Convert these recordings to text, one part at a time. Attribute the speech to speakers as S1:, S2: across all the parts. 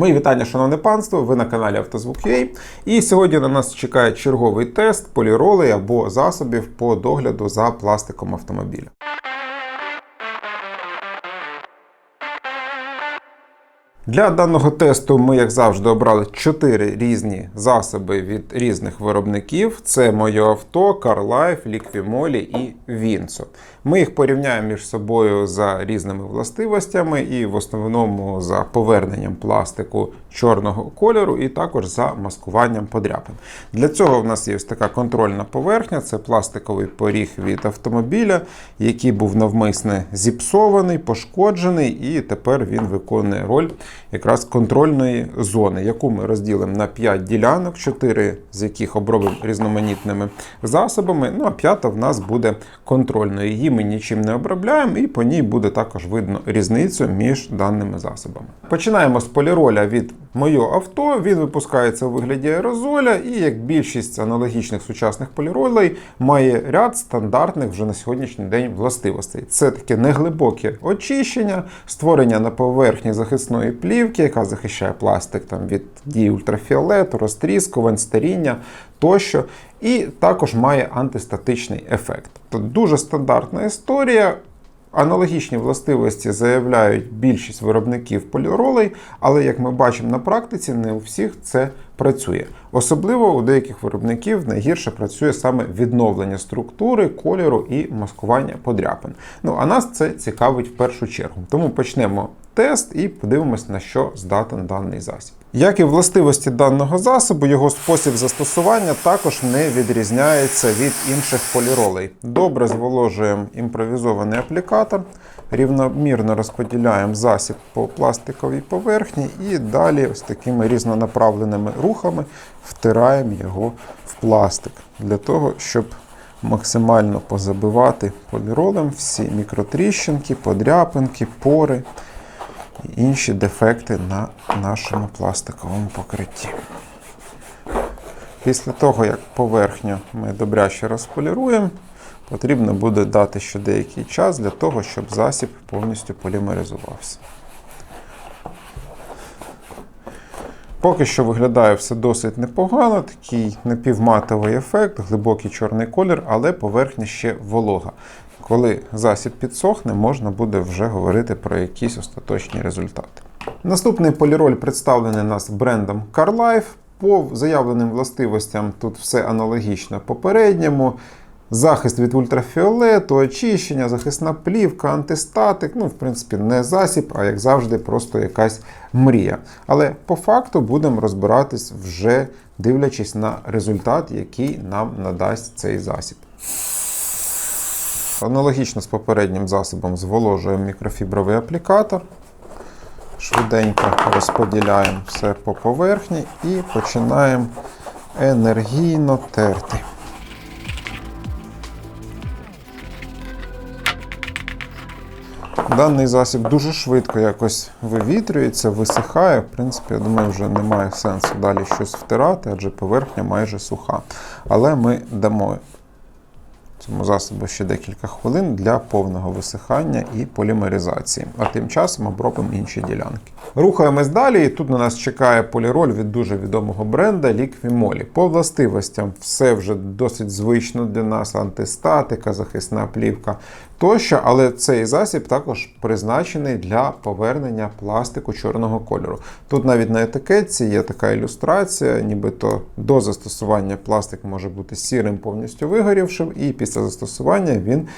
S1: Мої вітання, шановне панство. Ви на каналі Автозвук.ua. І сьогодні на нас чекає черговий тест поліролей або засобів по догляду за пластиком автомобіля. Для даного тесту ми, як завжди, обрали 4 різні засоби від різних виробників: це моє авто, CarLife, Liquimoli і Vinso. Ми їх порівняємо між собою за різними властивостями і в основному за поверненням пластику чорного кольору, і також за маскуванням подряпин. Для цього в нас є ось така контрольна поверхня, це пластиковий поріг від автомобіля, який був навмисне зіпсований, пошкоджений, і тепер він виконує роль якраз контрольної зони, яку ми розділимо на 5 ділянок, 4 з яких обробимо різноманітними засобами. Ну а п'ята в нас буде контрольною. Її ми нічим не обробляємо, і по ній буде також видно різницю між даними засобами. Починаємо з поліроля від моє авто. Він випускається у вигляді аерозоля, і як більшість аналогічних сучасних поліролей, має ряд стандартних вже на сьогоднішній день властивостей. Це таке неглибоке очищення, створення на поверхні захисної плівки, яка захищає пластик там, від дії ультрафіолету, розтріскувань, старіння тощо. І також має антистатичний ефект. Тобто дуже стандартна історія. Аналогічні властивості заявляють більшість виробників поліролей, але як ми бачимо на практиці, не у всіх це працює. Особливо у деяких виробників найгірше працює саме відновлення структури, кольору і маскування подряпин. Ну а нас це цікавить в першу чергу. Тому почнемо тест і подивимось, на що здатен даний засіб. Як і властивості даного засобу, його спосіб застосування також не відрізняється від інших поліролей. Добре зволожуємо імпровізований аплікатор, рівномірно розподіляємо засіб по пластиковій поверхні і далі ось такими різнонаправленими рухами втираємо його в пластик для того, щоб максимально позабивати поліролем всі мікротріщинки, подряпинки, пори інші дефекти на нашому пластиковому покритті. Після того, як поверхню ми добряще розполіруємо, потрібно буде дати ще деякий час для того, щоб засіб повністю полімеризувався. Поки що виглядає все досить непогано, такий напівматовий ефект, глибокий чорний колір, але поверхня ще волога. Коли засіб підсохне, можна буде вже говорити про якісь остаточні результати. Наступний поліроль представлений нас брендом CarLife. По заявленим властивостям тут все аналогічно попередньому. Захист від ультрафіолету, очищення, захисна плівка, антистатик. Ну, в принципі, не засіб, а як завжди, просто якась мрія. Але по факту будемо розбиратись вже дивлячись на результат, який нам надасть цей засіб. Аналогічно з попереднім засобом зволожуємо мікрофібровий аплікатор. Швиденько розподіляємо все по поверхні і починаємо енергійно терти. Даний засіб дуже швидко якось вивітрюється, висихає. В принципі, я думаю, вже немає сенсу далі щось втирати, адже поверхня майже суха. Але ми дамо цьому засобу ще декілька хвилин для повного висихання і полімеризації. А тим часом обробимо інші ділянки. Рухаємось далі, і тут на нас чекає поліроль від дуже відомого бренда Ліквімолі. По властивостям все вже досить звично для нас: антистатика, захисна плівка тощо, але цей засіб також призначений для повернення пластику чорного кольору. Тут навіть на етикетці є така ілюстрація, нібито до застосування пластик може бути сірим, повністю вигорівшим, і після застосування він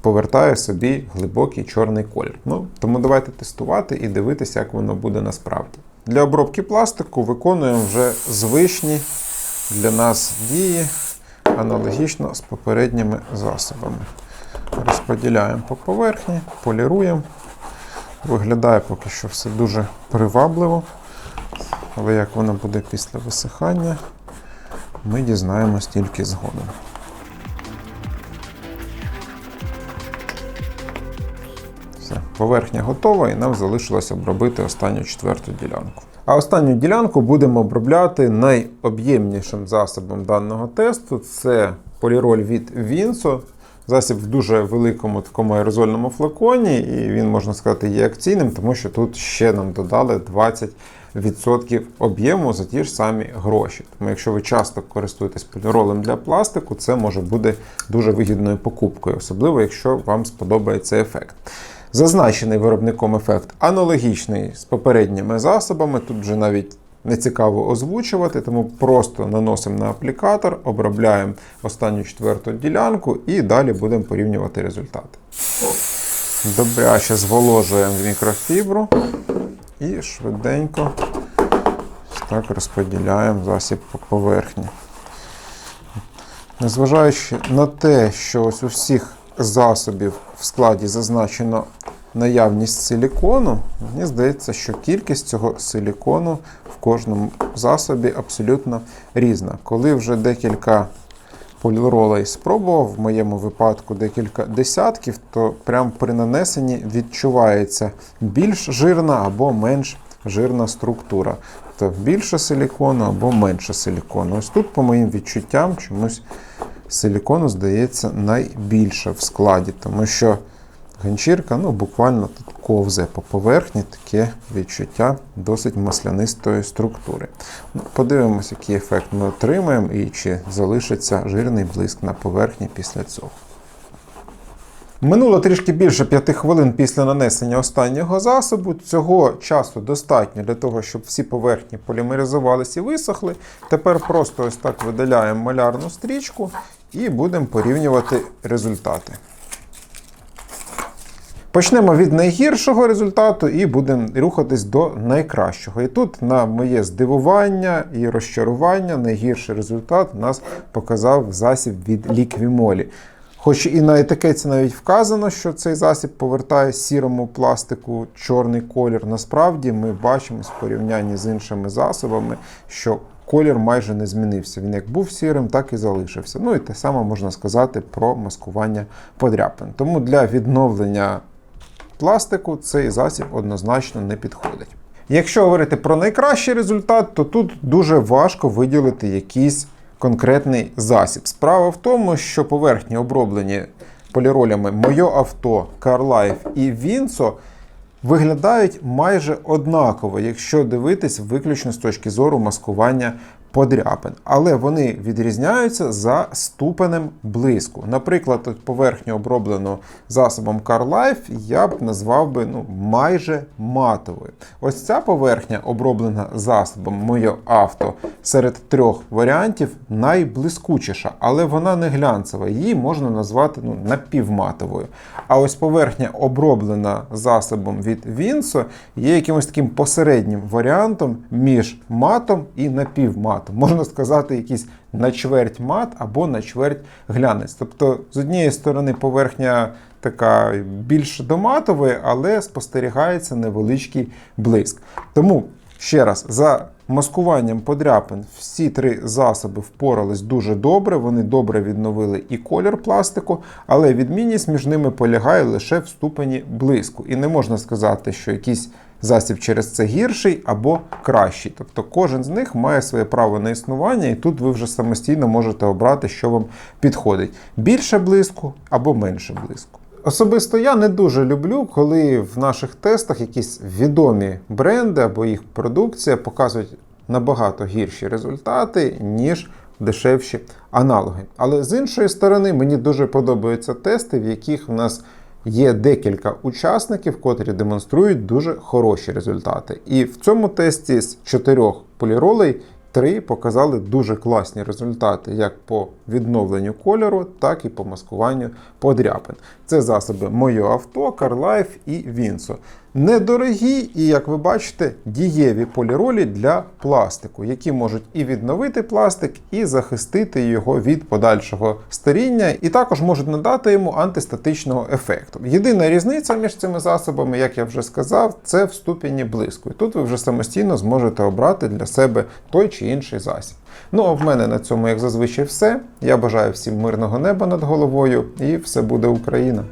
S1: повертає собі глибокий чорний колір. Ну, Тому давайте тестувати і дивитися, як воно буде насправді. Для обробки пластику виконуємо вже звичні для нас дії, аналогічно з попередніми засобами. Розподіляємо по поверхні, поліруємо. Виглядає поки що все дуже привабливо. Але як воно буде після висихання, ми дізнаємось тільки згодом. Все, поверхня готова і нам залишилось обробити останню четверту ділянку. А останню ділянку будемо обробляти найоб'ємнішим засобом даного тесту. Це поліроль від Vinso. Засіб в дуже великому такому аерозольному флаконі, і він, можна сказати, є акційним, тому що тут ще нам додали 20% об'єму за ті ж самі гроші. Тому якщо ви часто користуєтесь поліролем для пластику, це може бути дуже вигідною покупкою, особливо якщо вам сподобається ефект. Зазначений виробником ефект аналогічний з попередніми засобами. Тут вже навіть не цікаво озвучувати, тому просто наносимо на аплікатор, обробляємо останню четверту ділянку і далі будемо порівнювати результати. Добряче зволожуємо в мікрофібру і швиденько так розподіляємо засіб по поверхні. Незважаючи на те, що ось у всіх засобів в складі зазначено наявність силікону, мені здається, що кількість цього силікону кожному засобі абсолютно різна. Коли вже декілька поліролей спробував, в моєму випадку декілька десятків, то прямо при нанесенні відчувається більш жирна або менш жирна структура. Тобто більше силікону або менше силікону. Ось тут, по моїм відчуттям, чомусь силікону здається найбільше в складі, тому що ганчірка ну, буквально тут ковзе по поверхні, таке відчуття досить маслянистої структури. Ну, Подивимось, який ефект ми отримаємо і чи залишиться жирний блиск на поверхні після цього. Минуло трішки більше 5 хвилин після нанесення останнього засобу. Цього часу достатньо для того, щоб всі поверхні полімеризувалися і висохли. Тепер просто ось так видаляємо малярну стрічку і будемо порівнювати результати. Почнемо від найгіршого результату і будемо рухатись до найкращого. І тут, на моє здивування і розчарування, найгірший результат нас показав засіб від ліквімолі. Хоч і на етикетці навіть вказано, що цей засіб повертає сірому пластику чорний колір. Насправді ми бачимо в порівнянні з іншими засобами, що колір майже не змінився. Він як був сірим, так і залишився. Ну і те саме можна сказати про маскування подряпин. Тому для відновлення пластику цей засіб однозначно не підходить. Якщо говорити про найкращий результат, то тут дуже важко виділити якийсь конкретний засіб. Справа в тому, що поверхні оброблені поліролями Моє авто, CarLife і Vinso виглядають майже однаково, якщо дивитись виключно з точки зору маскування подряпин. Але вони відрізняються за ступенем блиску. Наприклад, поверхню оброблену засобом CarLife я б назвав би ну, майже матовою. Ось ця поверхня, оброблена засобом моє авто серед трьох варіантів, найблискучіша, але вона не глянцева. Її можна назвати ну, напівматовою. А ось поверхня, оброблена засобом від Vinso, є якимось таким посереднім варіантом між матом і напівматом. Можна сказати, якийсь на чверть мат або на чверть глянець. Тобто, з однієї сторони, поверхня така більш доматової, але спостерігається невеличкий блиск. Тому, ще раз, за маскуванням подряпин всі три засоби впорались дуже добре. Вони добре відновили і колір пластику, але відмінність між ними полягає лише в ступені блиску. І не можна сказати, що якийсь засіб через це гірший або кращий. Тобто кожен з них має своє право на існування, і тут ви вже самостійно можете обрати, що вам підходить: більше блиску або менше блиску. Особисто я не дуже люблю, коли в наших тестах якісь відомі бренди або їх продукція показують набагато гірші результати, ніж дешевші аналоги. Але з іншої сторони, мені дуже подобаються тести, в яких в нас є декілька учасників, котрі демонструють дуже хороші результати. І в цьому тесті з чотирьох поліролей три показали дуже класні результати як по відновленню кольору, так і по маскуванню подряпин. Це засоби Моє авто, CarLife і Vinso. Недорогі і, як ви бачите, дієві поліролі для пластику, які можуть і відновити пластик, і захистити його від подальшого старіння, і також можуть надати йому антистатичного ефекту. Єдина різниця між цими засобами, як я вже сказав, це в ступені блиску. І тут ви вже самостійно зможете обрати для себе той чи інший засіб. Ну а в мене на цьому, як зазвичай, все. Я бажаю всім мирного неба над головою, і все буде Україна.